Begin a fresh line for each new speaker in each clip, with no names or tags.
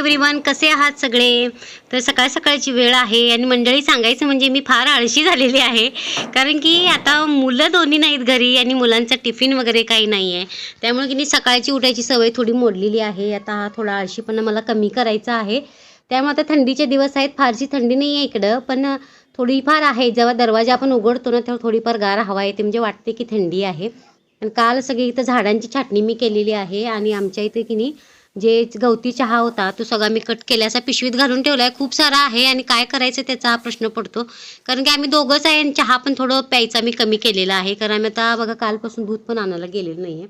Everyone कसे आहात सगळे? तर सकाळ सकाळची वेळ आहे आणि मंडळी सांगायचं म्हणजे मी फार आळशी झालेली आहे. कारण की आता मुलं दोन्ही नाहीत घरी आणि मुलांचा टिफिन वगैरे काही नाही आहे त्यामुळे की सकाळची उठायची सवय थोडी मोडलेली आहे. आता हा थोडा आळशीपणा मला कमी करायचा आहे. त्यामुळे आता थंडीचे दिवस आहेत. फारशी थंडी नाही आहे इकडं पण थोडीफार आहे. जेव्हा दरवाजा आपण उघडतो ना तेव्हा थोडीफार गार हवा येते. म्हणजे वाटते की थंडी आहे. आणि काल सगळी इथं झाडांची छाटणी मी केलेली आहे आणि आमच्या इथे की नाही जे गवती चहा होता तो सगळा मी कट केला असा पिशवीत घालून ठेवला आहे खूप सारा आहे आणि काय करायचं त्याचा हा प्रश्न पडतो. कारण की आम्ही दोघंच आहे आणि चहा पण थोडं प्यायचा मी कमी केलेला आहे. कारण आम्ही आता बघा कालपासून दूध पण आणायला गेलेलं नाही आहे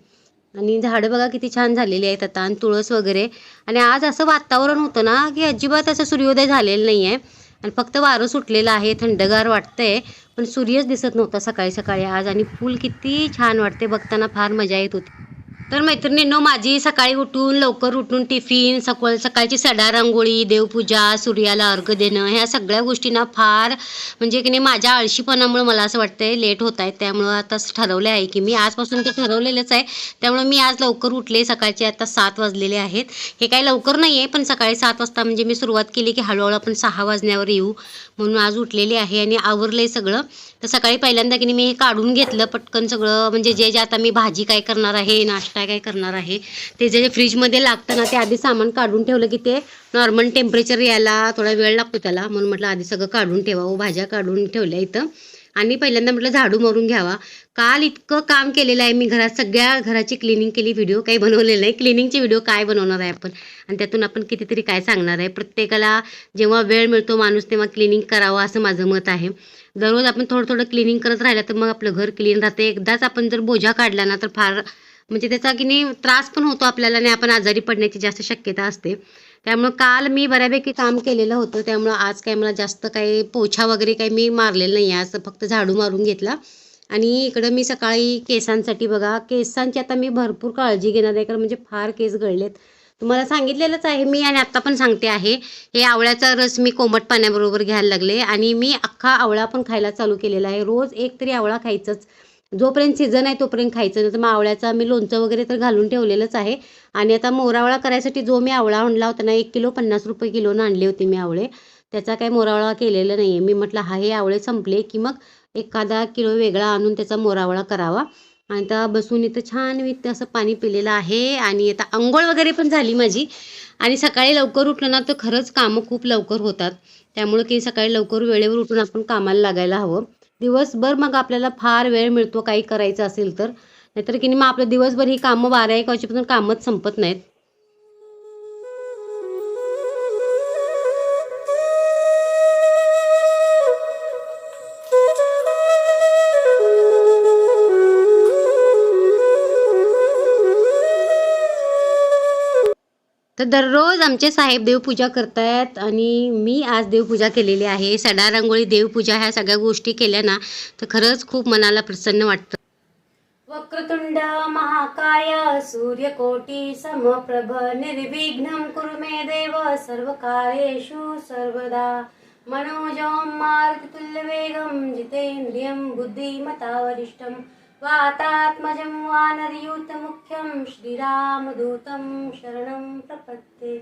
आणि झाडं बघा किती छान झालेली आहेत आता आणि तुळस वगैरे. आणि आज असं वातावरण होतं ना की अजिबात असं सूर्योदय झालेलं नाही आहे आणि फक्त वारं सुटलेलं आहे थंडगार वाटतंय. पण सूर्यच दिसत नव्हता सकाळी सकाळी आज. आणि फूल किती छान वाटते बघताना फार मजा येत होती. तर मैत्रिणींनो माझी सकाळी उठून लवकर उठून टिफिन सकाळ सकाळची सडा रांगोळी देवपूजा सूर्याला अर्घ देणं ह्या सगळ्या गोष्टींना फार म्हणजे की नाही माझ्या आळशीपणामुळे मला असं वाटतंय लेट होत आहेत. त्यामुळं आता ठरवलं आहे की मी आजपासून ते ठरवलेलंच आहे. त्यामुळे मी आज लवकर उठले. सकाळचे आता सात वाजलेले आहेत. हे काही लवकर नाही आहे पण सकाळी सात वाजता म्हणजे मी सुरुवात केली की हळूहळू आपण सहा वाजण्यावर येऊ म्हणून आज उठलेली आहे आणि आवरलं आहे सगळं. तर सकाळी पहिल्यांदा की नाही मी हे काढून घेतलं पटकन सगळं म्हणजे जे जे आता मी भाजी काय करणार आहे नाश्ता काय काय करणार आहे? ते जे फ्रीजमध्ये लागतं ना ते आधी सामान काढून ठेवलं की ते नॉर्मल टेम्परेचर यायला थोडा वेळ लागतो त्याला. म्हणून म्हटलं आधी सगळं काढून ठेवावं हो, भाज्या काढून ठेवल्या इथं. आणि पहिल्यांदा म्हटलं झाडू मारून घ्यावा. काल इतकं काम केलेलं आहे मी घरात. सगळ्या घराची क्लिनिंग केली व्हिडिओ काही बनवलेलं नाही. क्लिनिंगचे व्हिडिओ काय बनवणार आहे आपण? आणि त्यातून आपण कितीतरी काय सांगणार आहे? प्रत्येकाला जेव्हा वेळ मिळतो माणूस तेव्हा क्लिनिंग करावं असं माझं मत आहे. दररोज आपण थोडं थोडं क्लिनिंग करत राहिलं तर मग आपलं घर क्लीन राहते. एकदाच आपण जर बोजा काढला ना तर फार म्हणजे त्याचा की नाही त्रास पण होतो आपल्याला आणि आपण आजारी पडण्याची जास्त शक्यता असते. त्यामुळं काल मी बऱ्यापैकी काम केलेलं होतं. त्यामुळं आज काय मला जास्त काही पोछा वगैरे काही मी मारलेलं नाही आहे. असं फक्त झाडू मारून घेतला. आणि इकडं मी सकाळी केसांसाठी बघा केसांची आता मी भरपूर काळजी घेणार आहे. कारण म्हणजे फार केस गळलेत. तुम्हाला सांगितलेलंच आहे मी आणि आत्ता पण सांगते आहे. हे आवळ्याचा रस मी कोमट पाण्याबरोबर घ्यायला लागले. आणि मी अख्खा आवळा पण खायला चालू केलेला आहे. रोज एक तरी आवळा खायचंच. जोपर्यंत सीझन आहे तोपर्यंत खायचं. नाही तर मग आम्ही मी लोणचं वगैरे तर घालून ठेवलेलंच आहे. आणि आता मोरावळा करायसाठी जो मी आवळा आणला होता ना एक किलो पन्नास रुपये किलोनं आणले होते मी आवळे. त्याचा काही मोरावळा केलेला नाही आहे मी म्हटलं हा हे आवळे संपले की मग एखादा किलो वेगळा आणून त्याचा मोरावळा करावा. आणि आता बसून इथं छान मी असं पाणी पिलेलं आहे. आणि आता आंघोळ वगैरे पण झाली माझी. आणि सकाळी लवकर उठलं ना तर खरंच कामं खूप लवकर होतात. त्यामुळे की सकाळी लवकर वेळेवर उठून आपण कामाला लागायला हवं. दिवसभर मग आपल्याला फार वेळ मिळतो काही करायचं असेल तर. नाहीतर की नाही मग आपलं दिवसभर ही कामं बारा एक वाजेपर्यंत कामच संपत नाहीत. तर दररोज आमचे साहेब देवपूजा करतायत आणि मी आज देवपूजा केलेली आहे. सडा रांगोळी देवपूजा ह्या सगळ्या गोष्टी केल्या ना तर खरंच खूप मनाला प्रसन्न वाटतं. वक्रतुंड महाकाय सूर्यकोटी समप्रभ निर्विघ्न कुरु मे देव सर्वकार्येषु सर्वदा. मनोजं मारुतितुल्यवेगं जितेन्द्रियं बुद्धिमतावरिष्ठं। वातात्मजं वानरयूतमुख्यं श्रीरामदूतं शरणं प्रपत्ते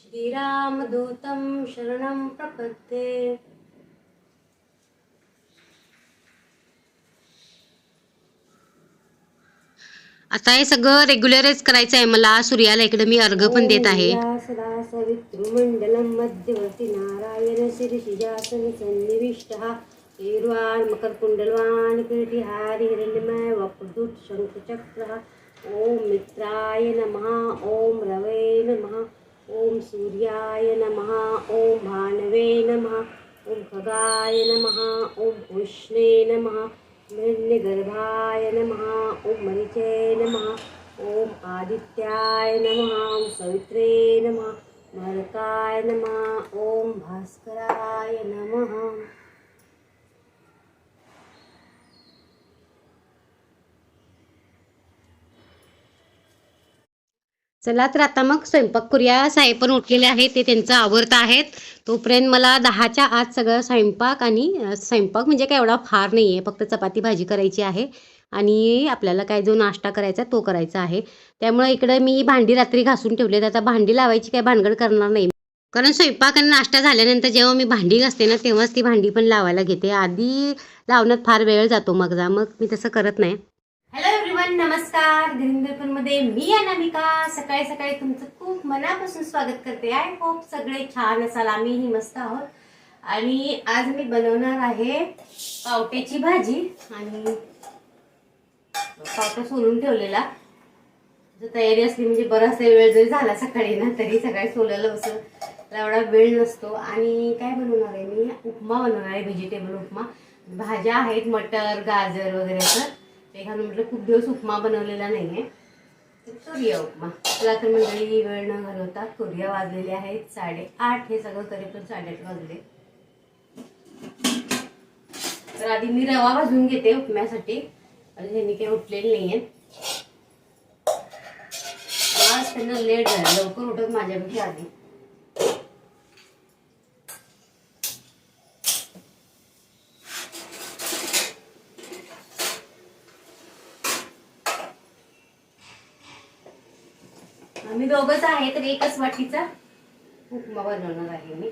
श्रीरामदूतं शरणं प्रपत्ते आता हे सगळं रेग्युलरच करायचं आहे मला सूर्याला इकडे मी अर्घ पण देत आहे.
सदा सवितृमण्डलं मध्यवर्ति नारायण शिरसिजासन सन्निविष्टः ईर्वाण मकरकुण्डलवान् किरीटिहारि हिरण्यमय वक्रदूत शङ्खचक्रः ॐ मित्राय नमः ॐ रवे नमः ॐ सूर्याय नमः ॐ भानवे नमः ॐ खगाय नमः ॐ कृष्णे नमः हिरण्यगर्भाय नमः ॐ मरिचे नमः ॐ आदित्याय नमः ॐ सवित्रे नमः नरकाय नमः ॐ भास्कराय नमः।
चला तर आता मग स्वयंपाक करूया साहेब पण उठलेले आहेत ते त्यांचं आवरत आहेत. तोपर्यंत मला दहाच्या आत सगळं स्वयंपाक आणि स्वयंपाक म्हणजे काय एवढा फार नाही आहे फक्त चपाती भाजी करायची आहे आणि आपल्याला काय जो नाश्ता करायचा तो करायचा आहे. त्यामुळे इकडं मी भांडी रात्री घासून ठेवले आता भांडी लावायची काय भानगड करणार नाही. कारण स्वयंपाक आणि नाश्ता झाल्यानंतर जेव्हा मी भांडी घासते ना तेव्हाच ती भांडी पण लावायला घेते. आधी लावण्यात फार वेळ जातो मग जा मग मी तसं करत नाही.
नमस्कार. ग्रीन मध्ये मी अनामिका सकाळी सकाळी तुमचं खूप मनापासून स्वागत करते. आय होप सगळे छान असाल. आम्हीही मस्त आहोत. आणि आज मी बनवणार आहे पावट्याची भाजी. आणि पावटा सोलून ठेवलेला. जर तयारी असली म्हणजे बराचसा वेळ जरी झाला सकाळी ना तरी सकाळी सोलायला बसं तर एवढा वेळ नसतो. आणि काय बनवणार आहे मी? उपमा बनवणार आहे. व्हेजिटेबल उपमा. भाज्या आहेत मटर गाजर वगैरे असं. ते घालून म्हटलं खूप दिवस उपमा बनवलेला नाही आहे तर करूया उपमा. तुला तर मंडळी वेळ न घालवता करूया. वाजलेले आहेत साडेआठ. हे सगळं तरी पण साडेआठ वाजले. तर आधी मी रवा भाजून घेते उपम्यासाठी. आणि ह्यांनी काही उठलेले नाही आहेत आज त्यांना लेट झालं. लवकर उठत माझ्यापेक्षा आधी. आम्ही दोघंच आहे तर एकच वाटीचा? उपमा बनवणार आहे मी.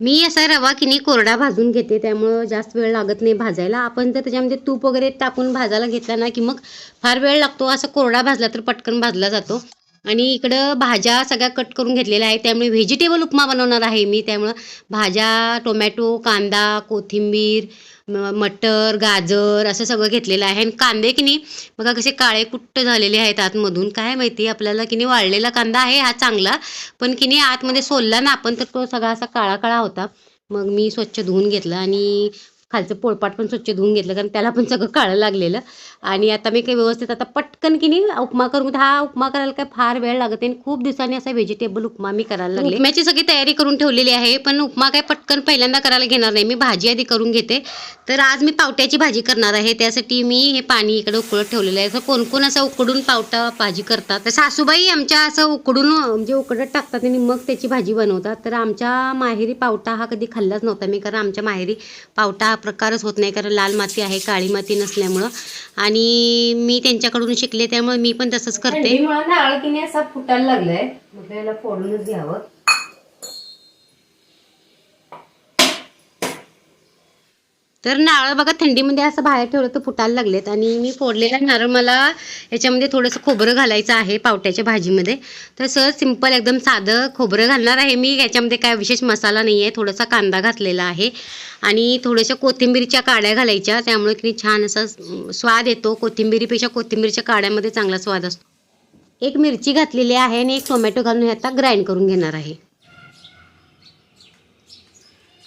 मी असा रवा की नाही कोरडा भाजून घेते त्यामुळं जास्त वेळ लागत नाही भाजायला. आपण जर त्याच्यामध्ये तूप वगैरे टाकून भाजायला घेतला ना की मग फार वेळ लागतो. असं कोरडा भाजला तर पटकन भाजला जातो. आणि इकडं भाज्या सगळ्या कट करून घेतलेल्या आहे त्यामुळे व्हेजिटेबल उपमा बनवणार आहे मी. त्यामुळं भाज्या टोमॅटो कांदा कोथिंबीर मटर गाजर असं सगळं घेतलेलं आहे. आणि कांदे की नाही बघा कसे काळे कुट्ट झालेले आहेत आतमधून. काय माहिती आपल्याला की नाही वाळलेला कांदा आहे हा चांगला. पण की नाही आतमध्ये सोलला ना आपण तर तो सगळा असा काळा काळा होता. मग मी स्वच्छ धुवून घेतला आणि खालचं पोळपाट पण स्वच्छ धुवून घेतलं कारण त्याला पण सगळं काळं लागलेलं. आणि आता मी काही व्यवस्थित आता पटकन की नाही उपमा करून हा उपमा करायला काय फार वेळ लागत आहे आणि खूप दिवसांनी असा व्हेजिटेबल उपमा मी करायला लागले. उपम्याची सगळी तयारी करून ठेवलेली आहे पण उपमा काय पटकन पहिल्यांदा करायला घेणार नाही. मी भाजी आधी करून घेते. तर आज मी पावट्याची भाजी करणार आहे. त्यासाठी मी हे पाणी इकडे उकळत ठेवलेलं आहे. असं कोणकोण असं उकडून पावटा भाजी करतात. तर सासूबाई आमच्या असं उकडून म्हणजे उकडत टाकतात आणि मग त्याची भाजी बनवतात. तर आमच्या माहेरी पावटा हा कधी खाल्लाच नव्हता मी. कारण आमच्या माहेरी पावटा हा प्रकारच होत नाही कारण लाल माती आहे काळी माती नसल्यामुळं. आणि मी त्यांच्याकडून शिकले त्यामुळे मी पण तसंच करते.
असा फुटायला लागलाय याला फोडूनच घ्यावं.
तर नारळ बघा थंडीमध्ये असं बाहेर ठेवलं तर फुटायला लागलेत. आणि मी फोडलेला नारळ मला याच्यामध्ये थोडंसं खोबरं घालायचं आहे पावट्याच्या भाजीमध्ये. तर सहज सिंपल एकदम साधं खोबरं घालणार आहे मी. याच्यामध्ये काय विशेष मसाला नाही आहे थोडासा कांदा घातलेला आहे. आणि थोड्याशा कोथिंबीरच्या काड्या घालायच्या त्यामुळे की छान असा स्वाद येतो. कोथिंबीरीपेक्षा कोथिंबीरच्या काड्यामध्ये चांगला स्वाद असतो. एक मिरची घातलेली आहे आणि एक टोमॅटो घालून हे आता ग्राइंड करून घेणार आहे.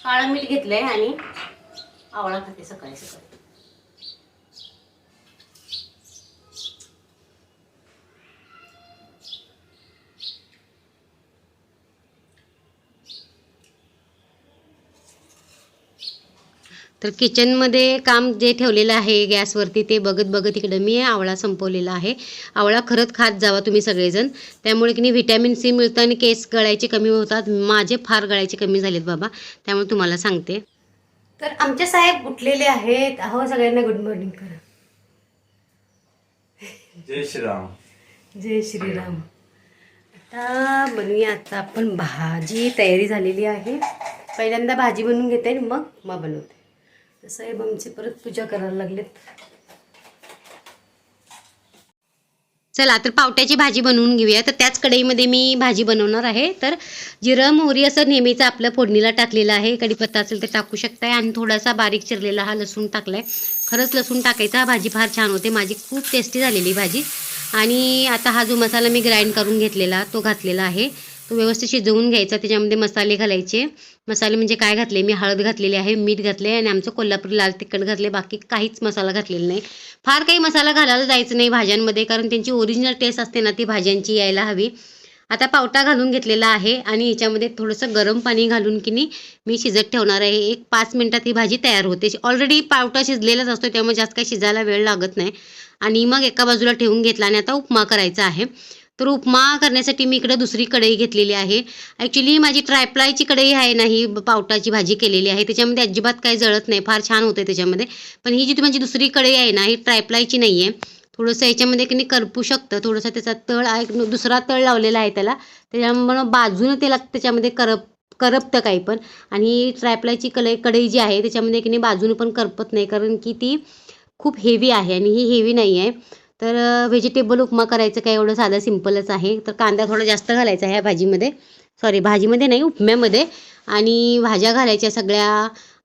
काळं मीठ आहे आणि आवळा खाते सकाळी सकाळी
तर किचनमध्ये काम जे ठेवलेलं आहे गॅसवरती ते बघत बघत इकडं मी आवळा संपवलेला आहे. आवळा खरंच खात जावा तुम्ही सगळेजण. त्यामुळे की नाही व्हिटॅमिन सी मिळतं आणि केस गळायचे कमी होतात. माझे फार गळायचे कमी झालेत बाबा. त्यामुळे तुम्हाला सांगते.
तर आमचे साहेब उठलेले आहेत. अहो सगळ्यांना गुड मॉर्निंग करा.
जय श्रीराम.
जय श्रीराम. आता बनवूया आता आपण भाजी तयारी झालेली आहे. पहिल्यांदा भाजी बनवून घेते आणि मग मग बनवते. तर साहेब आमची परत पूजा करायला लागलेत.
चला तर पावट्याची भाजी बनवून घेऊया. तर त्याच कढईमध्ये मी भाजी बनवणार आहे. तर जिरं मोहरी असं नेहमीचं आपलं फोडणीला टाकलेलं आहे. कढीपत्ता असेल तर टाकू शकताय. आणि थोडासा बारीक चिरलेला हा लसूण टाकलाय. खरंच लसूण टाकायचा. भाजी फार छान होते. माझी खूप टेस्टी झालेली भाजी. आणि आता हा जो मसाला मी ग्राइंड करून घेतलेला तो घातलेला आहे. तो व्यवस्थित शिजवून घ्यायचा त्याच्यामध्ये मसाले घालायचे. मसाले म्हणजे काय घातले? मी हळद घातलेली आहे मीठ घातले आणि आमचं कोल्हापुरी लाल तिखट घातले बाकी काहीच मसाला घातलेला नाही. फार काही मसाला घालायला जायचं नाही भाज्यांमध्ये कारण त्यांची ओरिजिनल टेस्ट असते ना ती भाज्यांची यायला हवी. आता पावटा घालून घेतलेला आहे आणि याच्यामध्ये थोडंसं गरम पाणी घालून की नाही मी शिजत ठेवणार आहे. एक पाच मिनटात ही भाजी तयार होते. ऑलरेडी पावटा शिजलेलाच असतो त्यामुळे जास्त काही शिजायला वेळ लागत नाही. आणि मग एका बाजूला ठेवून घेतला आणि आता उपमा करायचा आहे. तर उपमा करण्यासाठी मी इकडं दुसरी कढई घेतलेली आहे. ॲक्च्युली माझी ट्रायप्लायची कढई आहे ना ही पावटाची भाजी केलेली आहे. त्याच्यामध्ये अजिबात काही जळत नाही फार छान होते त्याच्यामध्ये. पण ही जी माझी दुसरी कढई आहे ना ही ट्रायप्लायची नाही आहे थोडंसं याच्यामध्ये की नाही करपू शकतं. थोडंसं त्याचा तळ आहे एक दुसरा तळ लावलेला आहे त्याला. त्याच्यामुळं बाजूनं त्याला त्याच्यामध्ये करप करपतं काही पण. आणि ही ट्रायप्लायची कढई कढई जी आहे त्याच्यामध्ये की नाही बाजूनं पण करपत नाही. कारण की ती खूप हेवी आहे आणि ही हेवी नाही आहे तर व्हेजिटेबल उपमा करायचं काय एवढं साधं सिम्पलच आहे. तर कांदा थोडा जास्त घालायचा ह्या भाजीमध्ये. सॉरी भाजीमध्ये नाही उपम्यामध्ये. आणि भाज्या घालायच्या सगळ्या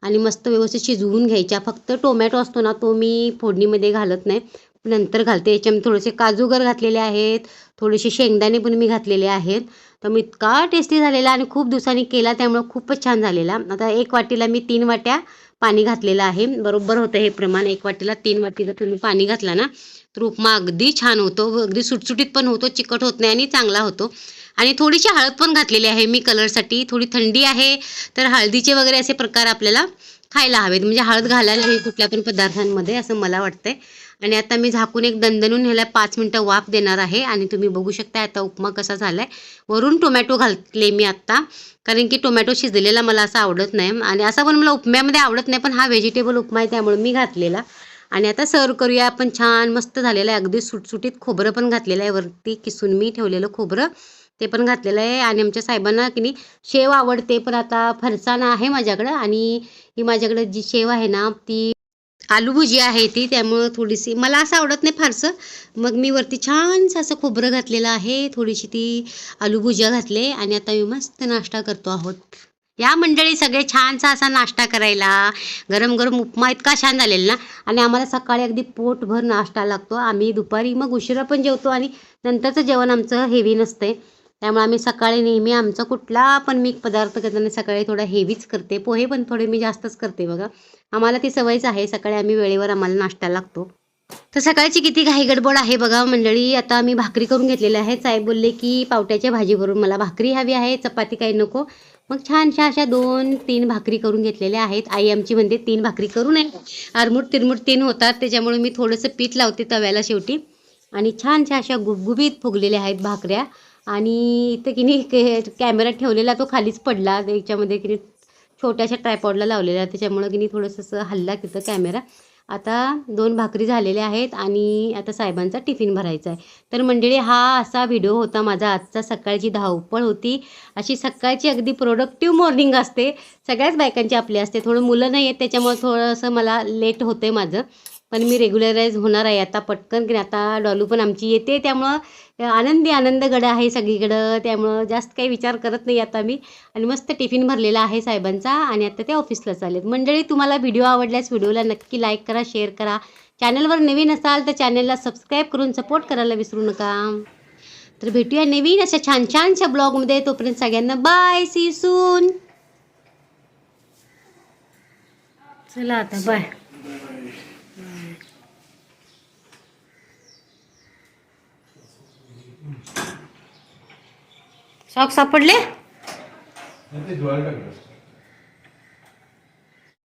आणि मस्त व्यवस्थित शिजवून घ्यायच्या. फक्त टोमॅटो असतो ना तो मी फोडणीमध्ये घालत नाही. नंतर घालते. याच्यामध्ये थोडेसे काजूगर घातलेले आहेत. थोडेसे शेंगदाणे पण मी घातलेले आहेत. तर मी इतका टेस्टी झालेला आणि खूप दिवसांनी केला त्यामुळं खूपच छान झालेला. आता एक वाटीला मी तीन वाट्या पाणी घातलेलं आहे. बरोबर होतं हे प्रमाण. एक वाटीला तीन वाटी जर तुम्ही पाणी घातला ना तर उपमा अगदी छान होतो अगदी सुटसुटीत पण होतो चिकट होत नाही आणि चांगला होतो. आणि थोडीशी हळद पण घातलेली आहे मी कलरसाठी थोडी थंडी आहे तर हळदीचे वगैरे असे प्रकार आपल्याला खायला हवेत. म्हणजे हळद घालायला हवी कुठल्या पण पदार्थांमध्ये असं मला वाटतंय. आणि आता मी झाकून एक दणदणून ह्याला पाच मिनटं वाफ देणार आहे आणि तुम्ही बघू शकता आता उपमा कसा झाला आहे वरून टोमॅटो घातले मी आत्ता कारण की टोमॅटो शिजलेला मला असं आवडत नाही. आणि असा पण मला उपम्यामध्ये आवडत नाही पण हा व्हेजिटेबल उपमा आहे त्यामुळे मी घातलेला. आणि आता सर्व करूया. आपण छान मस्त झालेलं आहे. अगदी सुटसुटीत खोबरं पण घातलेलं आहे. वरती किसून मी ठेवलेलं खोबरं. ते पण घातलेलं आहे. आणि आमच्या साहेबांना की नाही शेव आवडते. पण आता फरसाणा आहे माझ्याकडं. आणि ही माझ्याकडं जी शेव आहे ना ती आलू भुजी आहे ती. त्यामुळं थोडीशी मला असं आवडत नाही फारसं. मग मी वरती छानसं असं खोबरं घातलेलं आहे. थोडीशी ती आलू भुजिया घातले आणि आता मी मस्त नाश्ता करतो आहोत. या मंडळी सगळे छानसा असा नाश्ता करायला. गरम गरम उपमा इतका छान झालेला ना. आणि आम्हाला सकाळी अगदी पोटभर नाश्ता लागतो. आम्ही दुपारी मग उशिरा पण जेवतो आणि नंतरचं जेवण आमचं हेवी नसते त्यामुळे आम्ही सकाळी नेहमी आमचा कुठला पण मी पदार्थ करताना सकाळी थोडा हेवीच करते. पोहे पण थोडे मी जास्तच करते बघा. आम्हाला ती सवयच आहे. सकाळी आम्ही वेळेवर आम्हाला नाश्ता लागतो. तर सकाळची किती घाई गडबड आहे बघा मंडळी. आता मी भाकरी करून घेतलेल्या आहे साहेब बोलले की पावट्याच्या भाजीवरून मला भाकरी हवी आहे चपाती काही नको. मग छानशा अशा दोन तीन भाकरी करून घेतलेल्या आहेत. आई आमची म्हणते तीन भाकरी करू नये. आरमुट तिरमुट तीन होतात. त्याच्यामुळे मी थोडंसं पीठ लावते तव्याला शेवटी. आणि छानशा अशा गुबगुबीत फुगलेल्या आहेत भाकऱ्या. आणि इथं की नाही कॅमेरा ठेवलेला तो खालीच पडला. त्याच्यामध्ये की नाही छोट्याशा ट्रायपॉडला लावलेला. त्याच्यामुळं की नाही थोडंसं हल्ला तिथं कॅमेरा. आता दोन भाकरी झालेल्या आहेत आणि आता साहेबांचा टिफिन भरायचा आहे. तर मंडळी हा असा व्हिडिओ होता माझा. आजचा सकाळची धावपळ होती. अशी सकाळची अगदी प्रोडक्टिव्ह मॉर्निंग असते. सगळ्याच बायकांची आपली असते. थोडं मुलं नाही आहेत त्याच्यामुळे थोडंसं मला लेट होतं आहे माझं. पण मी रेग्युलराईज होणार आहे आता पटकन की आता डॉलू पण आमची येते त्यामुळं आनंदी आनंद गड आहे सगळीकडं त्यामुळं जास्त काही विचार करत नाही आता मी. आणि मस्त टिफिन भरलेला आहे साहेबांचा आणि आता ते ऑफिसला चालेल मंडळी तुम्हाला व्हिडिओ आवडल्यास व्हिडिओला नक्की लाईक करा शेअर करा. चॅनलवर नवीन असाल तर चॅनलला सबस्क्राईब करून सपोर्ट करायला विसरू नका. तर भेटूया नवीन अशा छान छानशा ब्लॉगमध्ये तोपर्यंत सगळ्यांना बाय सी सून चला आता बाय सॉक्स सापडले?
टाकलं